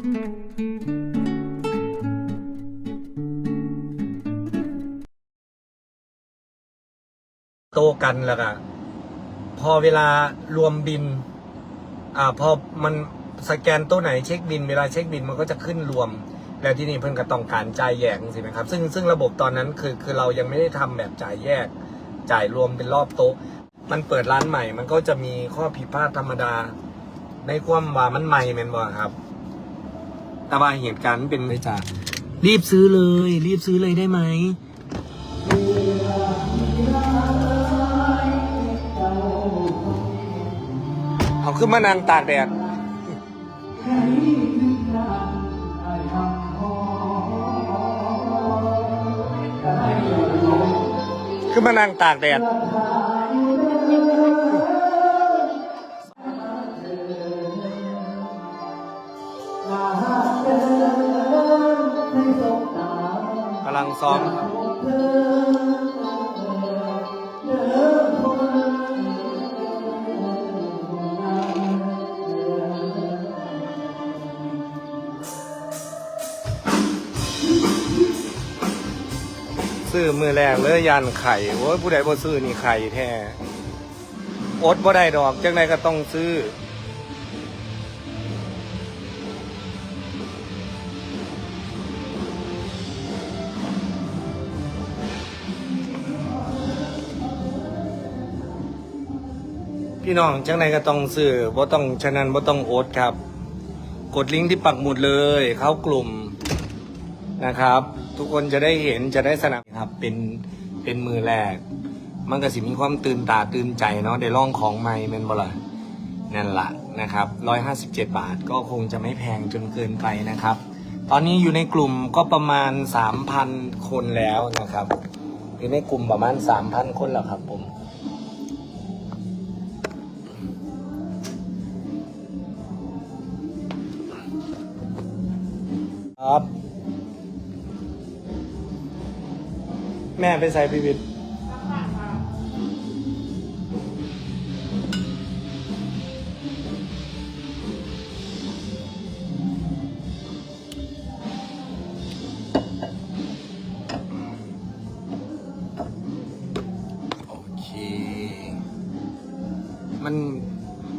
โตกันแล้วก็พอเวลารวมบิน อ่าพอมันสแกนตัวไหนเช็คบิน เวลาเช็คบินมันก็จะขึ้นรวม แล้วที่นี่เพิ่นก็ต้องการจ่ายแยกใช่ไหมครับ ซึ่งซึ่งระบบตอนนั้นคือคือเรายังไม่ได้ทำแบบจ่ายแยก จ่ายรวมเป็นรอบโต๊ะ มันเปิดร้านใหม่ มันก็จะมีข้อผิดพลาดธรรมดา ในความว่ามันใหม่แม่นบ่ครับ แต่ว่าเหตุการณ์มันเป็นไม่จ่ารีบซื้อเลย รีบซื้อเลยได้ไหมเอาขึ้นมานางตากแดดขึ้นมานางตากแดด ซ้อมซื้อมือแรกเลยยันไข่โอ้ยผู้ใดบ่ซื้อนี่ไข่แท้อดบ่ได้ดอกจังไดก็ต้องซื้อ พี่น้องจังไดก็ต้องซื้อบ่ต้องฉะนั้นบ่ต้องโอดครับ กดลิงก์ที่ปักหมุดเลย เข้ากลุ่มนะครับ ทุกคนจะได้เห็นจะได้สนับครับ เป็นเป็นมือแรก มันก็สิมีความตื่นตาตื่นใจเนาะได้ลองของใหม่แม่นบ่ล่ะนั่นละนะครับ 157 บาทก็คงจะไม่แพงจนเกินไปนะครับ ตอนนี้อยู่ในกลุ่มก็ประมาณ 3,000 คนแล้วนะครับ อยู่ในกลุ่มประมาณ 3,000 คนแล้วครับผม ครับ แม่ไปใส่พิวิตโอเค มัน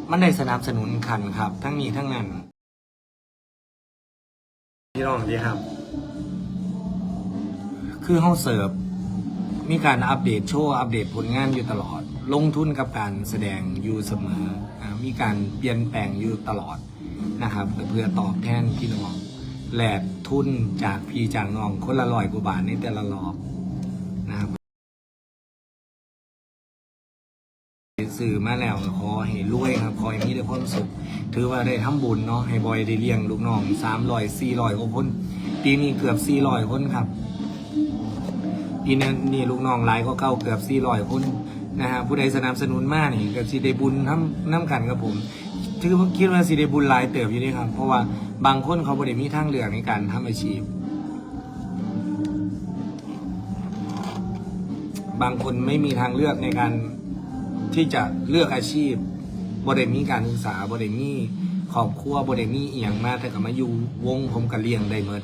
มันได้สนับสนุนคันครับ ทั้งนี้ทั้งนั้น พี่น้องดีครับ คือห้องเสิร์ฟ มีการอัปเดตโชว์ อัปเดตผลงานอยู่ตลอด ลงทุนกับการแสดงอยู่เสมออมีการเปลี่ยนแปลงอยู่ตลอดนะครับ เพื่อตอบแทนพี่น้องแหลกทุนจากพี่จากน้องคนละร้อยกว่าบาทในแต่ละรอบ สื่อมาแล้วก็ขอให้รวยครับขอให้มีแต่ความสุข ถือว่าได้ทำบุญเนาะให้บอยได้เลี้ยงลูกน้องสามร้อยสี่ร้อยกว่าคนปีนี้เกือบสี่ร้อยคนครับปีนี้นี่ลูกน้องหลายก็เก้าเกือบสี่ร้อยคนนะฮะผู้ใดสนับสนุนมากนี่ก็สิได้บุญน้ำน้ำกันกับผมถือว่าคิดว่าสิได้บุญหลายเติบอยู่นี่ครับ เพราะว่าบางคนเขาบ่ได้มีทางเลือกในการทำอาชีพ บางคนไม่มีทางเลือกในการ ที่จะเลือกอาชีพบ่ได้มีการศึกษาบ่ได้มีครอบครัวบ่ได้มีเอียงมาแต่ก็มาอยู่วงผมก็เลียงได้หมด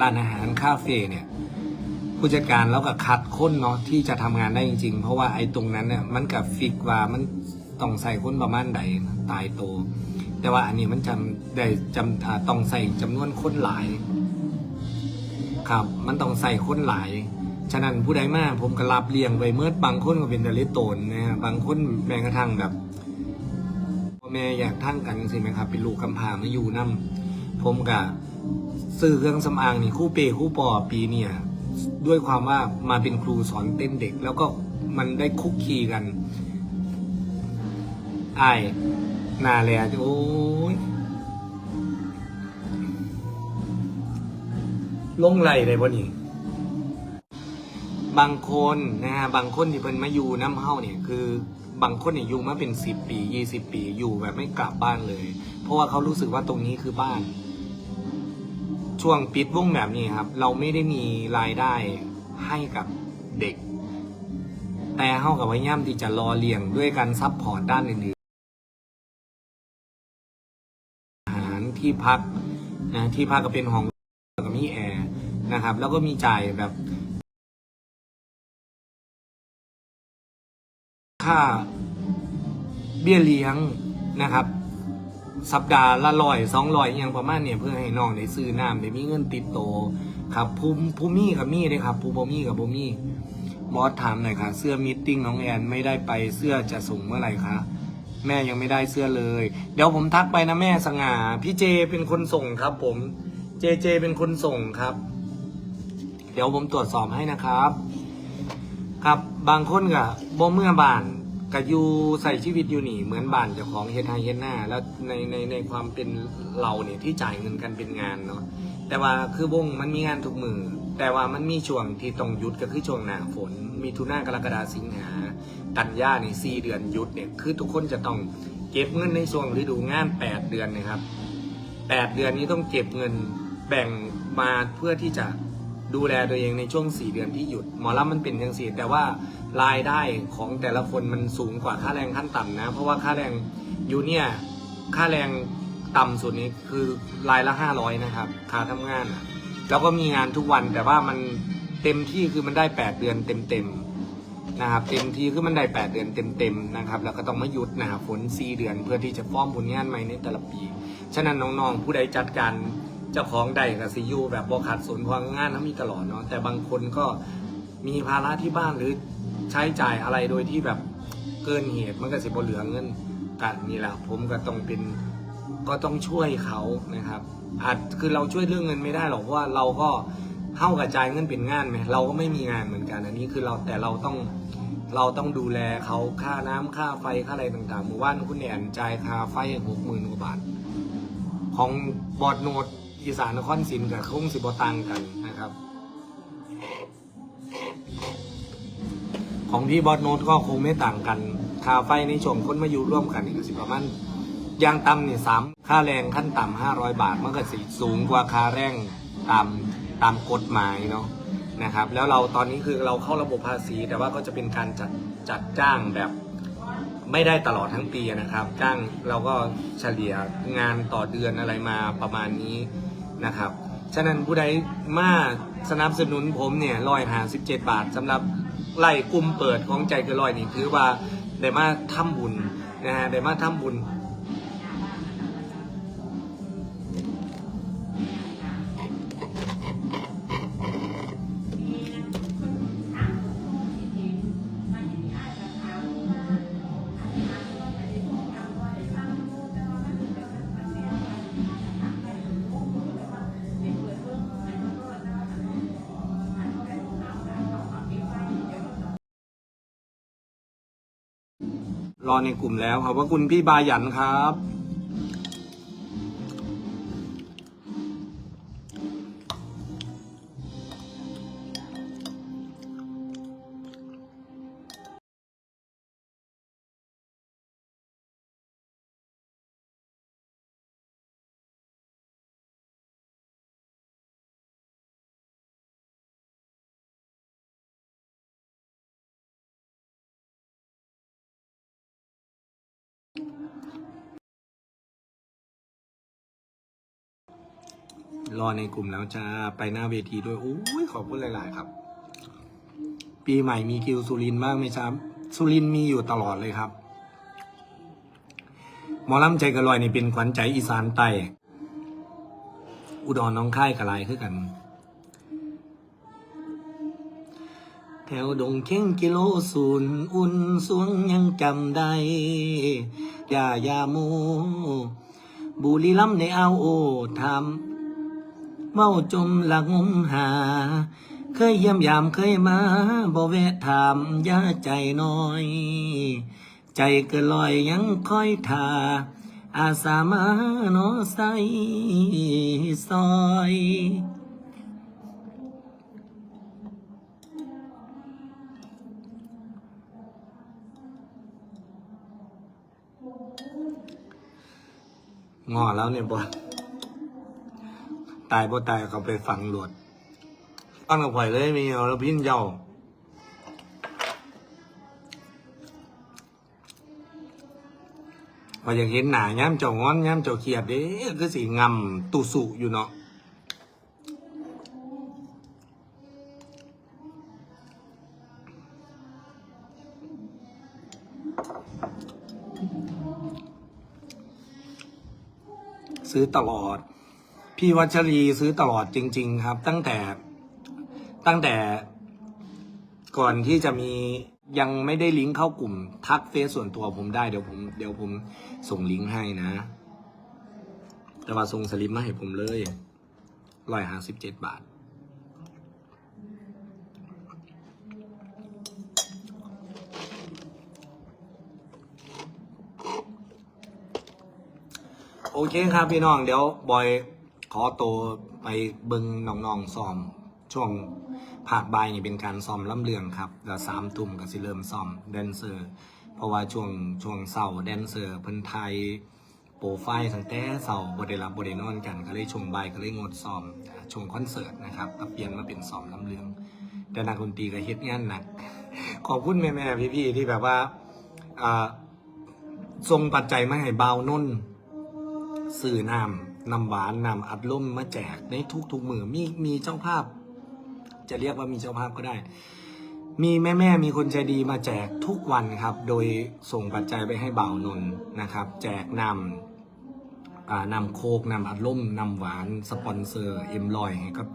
ร้านอาหารคาเฟ่เนี่ยผู้จัดการแล้วก็คัดคนเนาะที่จะทำงานได้จริง ๆ เพราะว่าไอ้ตรงนั้นเนี่ยมันกับฟิกว่ามันต้องใส่คนประมาณใดตายโต แต่ว่าอันนี้มันจำได้จำอ่าต้องใส่จำนวนคนหลาย ครับ มันต้องใส่คนหลาย ฉะนั้นผู้ใดมาผมก็รับเลี้ยงไปเมื่อบางคนก็เป็นแต่ลิโตนนะฮะบางคนแม้กระทั่งแบบพ่อแม่อยากทั้งกันสิไหมครับ เป็นลูกกำพร้ามาอยู่นํผมกับซื้อเครื่องสำอางนี่คู่เปคู่ปอปีเนี่ยด้วยความว่ามาเป็นครูสอนเต้นเด็ก แล้วก็มันได้คุกคีกันไอายหนาแลโอ้ยลงไหลเลยบ่นี่ บางคนนะฮะบางคนที่เพิ่นมาอยู่น้ำเฮาเนี่ยคือบางคนเนี่ยอยู่มาเป็นสิบปียี่สิบปีอยู่แบบไม่กลับบ้านเลย เพราะว่าเขารู้สึกว่าตรงนี้คือบ้าน ช่วงปิดวงแบบนี้ครับ เราไม่ได้มีรายได้ให้กับเด็ก แต่เฮากับพยายามที่จะรอเลี้ยงด้วยการซัพพอร์ตด้านอื่นๆอาหารที่พักนะที่พักก็เป็นห้องกับมีแอร์นะครับ แล้วก็มีจ่ายแบบ ค่าเบี้ยเลี้ยงนะครับ สัปดาห์ละร้อยสองร้อยอย่างประมาณเนี่ยเพื่อให้น้องได้ซื้อน้ำได้มีเงินติดโตครับภูมิภูมิกับมี่เลยครับภูมิมี่กับบ่มี่บอสถามหน่อยค่ะเสื้อมิทติ้งน้องแอนไม่ได้ไปเสื้อจะส่งเมื่อไหร่คะแม่ยังไม่ได้เสื้อเลย เดี๋ยวผมทักไปนะแม่สง่าพี่เจเป็นคนส่งครับ ผมเจเจเป็นคนส่งครับ เดี๋ยวผมตรวจสอบให้นะครับ ครับบางคนก็บ่เมื่อบาน ก็อยู่ใส่ชีวิตอยู่นี่เหมือนบ้านเจ้าของเฮ็ดไฮเฮดหน้าแล้วในในในความเป็นเราเนี่ยที่จ่ายเงินกันเป็นงานเนาะแต่ว่าคือวงมันมีงานทุกมือ แต่ว่ามันมีช่วงที่ต้องหยุดก็คือช่วงหน้าฝน มีทุนากรกฎาสิงหากันยาในสี่เดือนหยุดเนี่ยคือทุกคนจะต้องเก็บเงินในช่วงฤดูงานแปดเดือนนะครับแปดเดือนนี้ต้องเก็บเงินแบ่งมาเพื่อที่จะ ดูแลตัวเองในช่วง 4 เดือนที่หยุด หมอลำมันเป็นยังสี่ แต่ว่ารายได้ของแต่ละคนมันสูงกว่าค่าแรงขั้นต่ำนะ เพราะว่าค่าแรงยูเนี่ยค่าแรงต่ำสุดนี้คือรายละ 500 นะครับค่าทำงาน แล้วก็มีงานทุกวันแต่ว่ามันเต็มที่คือมันได้ 8 เดือนเต็มๆนะครับ เต็มที่คือมันได้ 8 เดือนเต็มๆนะครับ แล้วก็ต้องมาหยุดนะครับฝน4เดือนเพื่อที่จะฟ้อมผลงานใหม่ในแต่ละปี ฉะนั้นน้องๆผู้ใดจัดการ เจ้าของใดกับซียูแบบบอขาดสนเพราะงานเขามีตลอดเนาะแต่บางคนก็มีภาระที่บ้านหรือใช้จ่ายอะไรโดยที่แบบเกินเหตุมันก็สิบเหลือเงินกันนี่แหละผมก็ต้องเป็นก็ต้องช่วยเขานะครับ อาจคือเราช่วยเรื่องเงินไม่ได้หรอกเพราะว่าเราก็เท่ากับจ่ายเงินเป็นงานไหมเราก็ไม่มีงานเหมือนกันอันนี้คือเราแต่เราต้องเราต้องดูแลเขาค่าน้ำค่าไฟค่าอะไรต่างๆหมู่บ้านคุณแอนจ่ายค่าไฟหกหมื่นกว่าบาท ของบอดโนด อีสานนครศรีกับคงสิบตังกันนะครับ ของพี่บอดโนดก็คงไม่ต่างกันค่าไฟในช่วงคนมาอยู่ร่วมกันนี่ก็สิประมาณอยางต่ำเนี่ยสามค่าแรงขั้นต่ำห้าร้อยบาทมันก็สิสูงกว่าค่าแรงตามตามกฎหมายเนาะนะครับ แล้วเราตอนนี้คือเราเข้าระบบภาษี แต่ว่าก็จะเป็นการจัดจัดจ้างแบบไม่ได้ตลอดทั้งปีนะครับ จ้างเราก็เฉลี่ยงานต่อเดือนอะไรมาประมาณนี้ นะครับ ฉะนั้นผู้ใดมาสนับสนุนผมเนี่ยร้อยหาสิบเจ็ดบาทสำหรับไล่กลุ่มเปิดของใจเกินร้อยนี่ถือว่าได้มาทำบุญนะฮะได้มาทำบุญ รอในกลุ่มแล้วขอบพระคุณพี่บายันครับ รอในกลุ่มแล้วจะไปหน้าเวทีด้วยโอ้ยขอบคุณหลาย ๆ ครับ ปีใหม่มีคิวสุรินบ้างไหมครับ สุรินมีอยู่ตลอดเลยครับหมอลำใจกระลอยนี่เป็นขวัญใจอีสานใต้อุดรน้องค่ายกระลายคือกัน แถวดงเข่งกิโลศูนย์อุ่นสวงยังจำได้ยายาโมบุรีลำในเอาโอทำ เมาจมหลังมหา เคยเยี่ยมยามเคยมาบ่แวะถามย่าใจน้อย ใจเกินลอยยังคอยท่าอาสามาโนใสซอยงอแล้วเนี่ยบอล ตายบ่ตายเขาไปฝังหลวดต้อนกับข่อยเลยมีเอาแล้วพิ้นเจ้าออยอยากเห็นหนาย่ำเจ้างอนย่ำเจ้าเครียดเด้คือสิงำตุสุอยู่เนาะซื้อตลอด พี่วัชรีซื้อตลอดจริง ๆ ครับ ตั้งแต่ตั้งแต่ก่อนที่จะมียังไม่ได้ลิงก์เข้ากลุ่ม ทักเฟซส่วนตัวผมได้เดี๋ยวผมเดี๋ยวผมส่งลิงก์ให้นะ แต่ว่าส่งสลิปมาให้ผมเลยร้อยห้าสิบเจ็ดบาท โอเคครับพี่น้องเดี๋ยวบอย ขอโตไปเบิงน้องๆซ้อม ช่วงภาคบ่ายนี่เป็นการซ้อมล่ำเลืองครับแล้วสามทุ่มก็สิเริ่มซ้อมแดนเซอร์ เพราะว่าช่วงช่วงเสาร์แดนเซอร์เพิ่นไทยโปรไฟล์ตั้งแต่เสาร์บ่ได้รับบได้นอนกันก็เลยช่วงบ่ายก็เลยงดซ้อมช่วงคอนเสิร์ตนะครับก็เปลี่ยนมาเป็นซ้อมล่ำเลือง แต่นักดนตรีก็เฮ็ดงานหนัก ขอบคุณแม่ๆพี่ๆที่แบบว่าอ่าส่งปัจจัยมาให้เบานุ่นสื่อน้ำ นำหวานนำอัดลมมาแจกในทุกๆมือมีมีเจ้าภาพ จะเรียกว่ามีเจ้าภาพก็ได้ มีแม่แม่มีคนใจดีมาแจกทุกวันครับ โดยส่งปัจจัยไปให้บ่าวนนนะครับ แจกนำนำโคกนำอัดลมนำหวานสปอนเซอร์เอ็มลอยให้กับ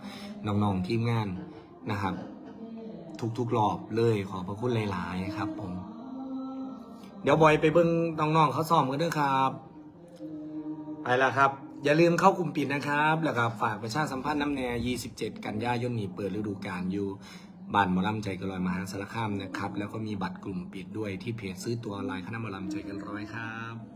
น้องๆทีมงานนะครับ ทุกๆรอบเลยขอพระคุณหลาย ๆ ครับผมเดี๋ยวบอยไปเบิ้งน้องๆเขาซ้อมกันด้วยครับ ไปแล้วครับ อย่าลืมเข้ากลุ่มปิดนะครับ แล้วก็ฝากประชาสัมพันธ์น้ำแน่27 กันยายนนี้เปิดฤดูกาลอยู่บ้านมอลำใจกันร้อยมหาสารคามนะครับ แล้วก็มีบัตรกลุ่มปิดด้วยที่เพจซื้อตัวออนไลน์คณะมอลำใจกันร้อยครับ